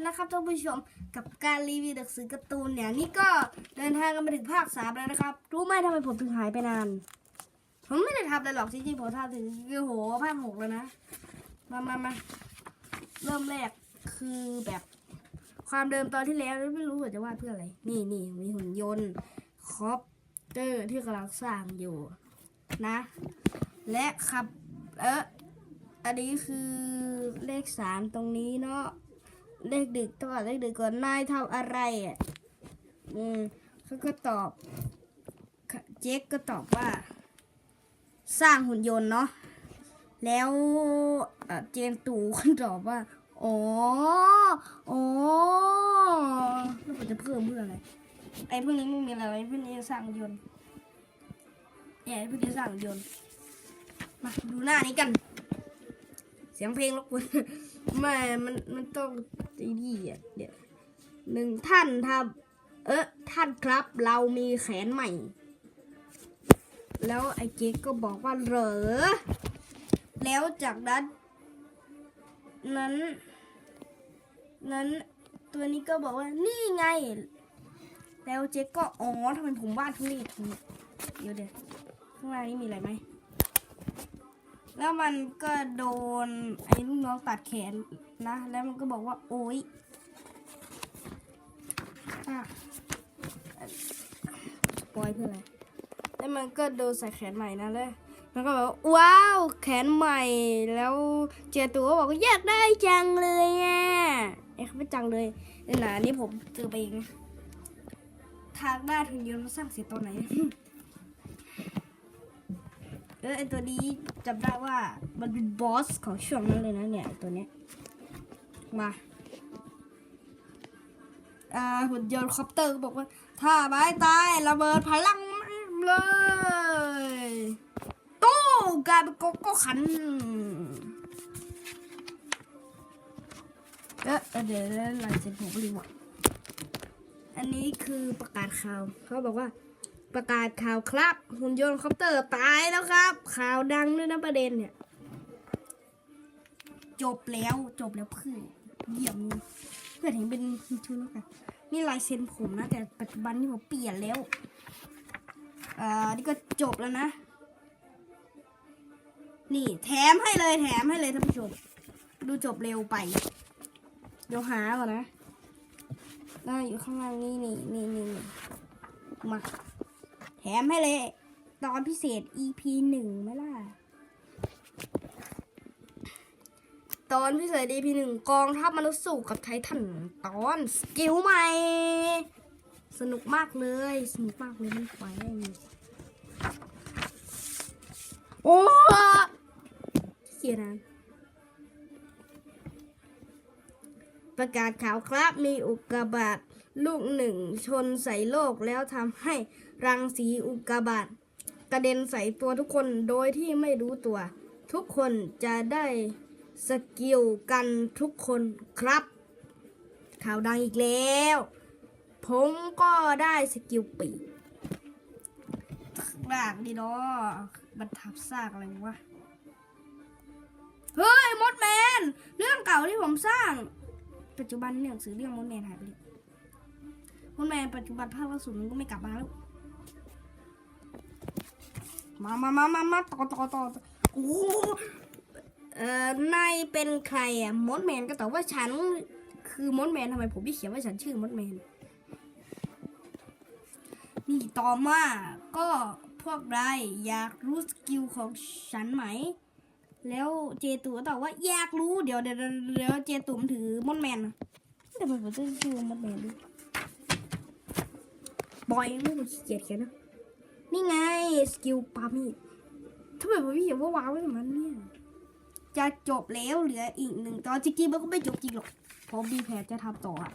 เลยนะครับท่านผู้ชมกับการรีวิวหนังสือการ์ตูนเนี่ยนี่ก็เดินทางกันมาถึงภาคสามแล้วนะครับ รู้ไหมทำไมผมถึงหายไปนาน ผมไม่ได้ทำอะไรหรอกจริงๆผมทำถึงโอ้โหภาคหกแล้วนะ มามามาเริ่มแรกคือแบบความเดิมตอนที่แล้วไม่รู้ว่าจะวาดเพื่ออะไร นี่นี่มีหุ่นยนต์คอปเตอร์ที่กำลังสร้างอยู่นะ และขับเอออันนี้คือเลขสามตรงนี้เนาะ เลขดึกต้องอ่านเลขดึกก่อนนายทำอะไรอะอืมเขาก็ตอบ เจ๊กก็ตอบว่า สร้างหุ่นยนต์เนาะแล้วเจนตู่ก็ตอบว่าอ๋ออ๋อแล้วผมจะเพิ่มเพื่ออะไรไอ้พวกนี้ไม่มีอะไรไอ้พวกนี้จะสร้างยนต์เนี่ยไอ้พวกนี้สร้างยนต์มาดูหน้านี้กัน เสียงเพลงรบกวนไม่มันมันต้อง ไอ้นี่อะเดี๋ยวหนึ่งท่านทำเออท่านครับเรามีแขนใหม่ แล้วไอ้เจ๊กก็บอกว่าเหรอ แล้วจากนั้น นั้น นั้นตัวนี้ก็บอกว่านี่ไง แล้วเจ๊กก็อ๋อทำไมผมวาดทุเรศอย่างนี้เดี๋ยวเดี๋ยวข้างล่างนี้มีอะไรไหม แล้วมันก็โดนไอ้ลูกน้องตัดแขนนะ แล้วมันก็บอกว่า โอ๊ยอะปล่อยเพื่ออะไร แล้วมันก็โดนใส่แขนใหม่นะเลย มันก็บอกว้าว แขนใหม่ แล้วเจตัวก็บอกว่าอยากได้จังเลยอะไอ้เขาไม่จังเลยนี่นะนี่ผมเจอไปเองทางด้านทุนยนต์มาสร้างเสร็จตอนไหน เออไอตัวนี้จำได้ว่ามันเป็นบอสของช่วงนั้นเลยนะเนี่ยตัวเนี้ยมาอ่าหุ่นยนต์คอปเตอร์ก็บอกว่า ถ้าไม้ตายระเบิดพลังเลยตู้กลายเป็นโกโก้ขันเอ๊ะเดี๋ยวลายเซ็นผมรีวอร์ดอันนี้คือประกาศข่าวเขาบอกว่า ประกาศข่าวครับหุ่นยนต์คอปเตอร์ตายแล้วครับ ข่าวดังด้วยนะประเด็นเนี่ย จบแล้วจบแล้วเพื่อนเยี่ยมเพื่อนเห็นเป็นชุดแล้วกันนี่ลายเซ็นผมนะ แต่ปัจจุบันนี่ผมเปลี่ยนแล้วอ่านี่ก็จบแล้วนะ นี่แถมให้เลยแถมให้เลยท่านผู้ชมดูจบเร็วไป เดี๋ยวหาก่อนนะน่าอยู่ข้างล่างนี่นี่นี่นี่มา แถมให้เลย ตอนพิเศษ EP หนึ่งไหมล่ะ ตอนพิเศษ EP หนึ่งกองทัพมนุษย์สู้กับไททันตอนสกิลใหม่ สนุกมากเลย สนุกมากเลยไม่ไหวเลยโอ้เขียนนะประกาศข่าวครับมีอุกกาบาต ลูกหนึ่งชนใส่โลกแล้วทำให้รังสีอุกกาบาตกระเด็นใส่ตัวทุกคนโดยที่ไม่รู้ตัว ทุกคนจะได้สกิลกันทุกคนครับ ข่าวดังอีกแล้ว ผมก็ได้สกิลปีกรากดีเนบรรทับซากอะไรวะ เฮ้ยมดแมน เรื่องเก่าที่ผมสร้าง ปัจจุบันเนี่ยหนังสือเรื่องมดแมนหายไปเลย มดแมนปัจจุบันภาคล่าสุดมันก็ไม่กลับมาแล้ว มามามามามาต่อต่อต่อโอ้เอ่อนายเป็นใครอะมดแมนก็ตอบว่าฉันคือมดแมนทำไมผมไม่เขียนว่าฉันชื่อมดแมนนี่ต่อมาก็พวกนายอยากรู้สกิลของฉันไหม แล้วเจตูก็ตอบว่าอยากรู้เดี๋ยวเดี๋ยวเดี๋ยวเดี๋ยวเจตูมนถือมดแมนนะแต่ผมจะชื่อมดแมนด้วย บอยไม่ผมขี้เกียจเขียนนะนี่ไงสกิลปามีดทำไมผมไม่เขียนว่าวางไมมันเนี่ยจะจบแล้วเหลืออีกหนึ่งตอนจริงๆมันก็ไม่จบจริงหรอกเพราะมีแผนจะทำต่ออะ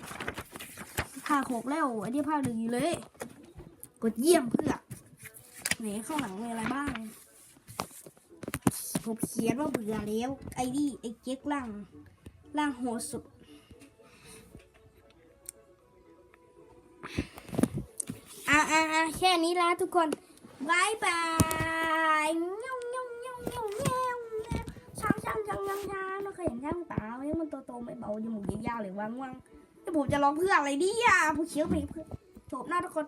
ภาคหกแล้ว อันนี้ภาคหนึ่งอยู่เลย กดเยี่ยมเพื่อไหนข้างหลังมีอะไรบ้างผมเขียนว่าเบื่อแล้ว ไอ้นี่ไอ้เจ๊กล่างล่างโหดสุด อะแค่นี้ละทุกคนบายบายเงี้ยวเงี้ยวเงี้ยวเงี้ยวเงี้ยวสร้างช่างช่างช่างช่างเราเคยเห็นช่างเปล่าไหมมันโตๆไม่เบาจมูกยาวๆหรือว่างว่างแต่ผมจะร้องเพื่ออะไรดิอะผู้เขียวไปเพื่อจบหน้าทุกคน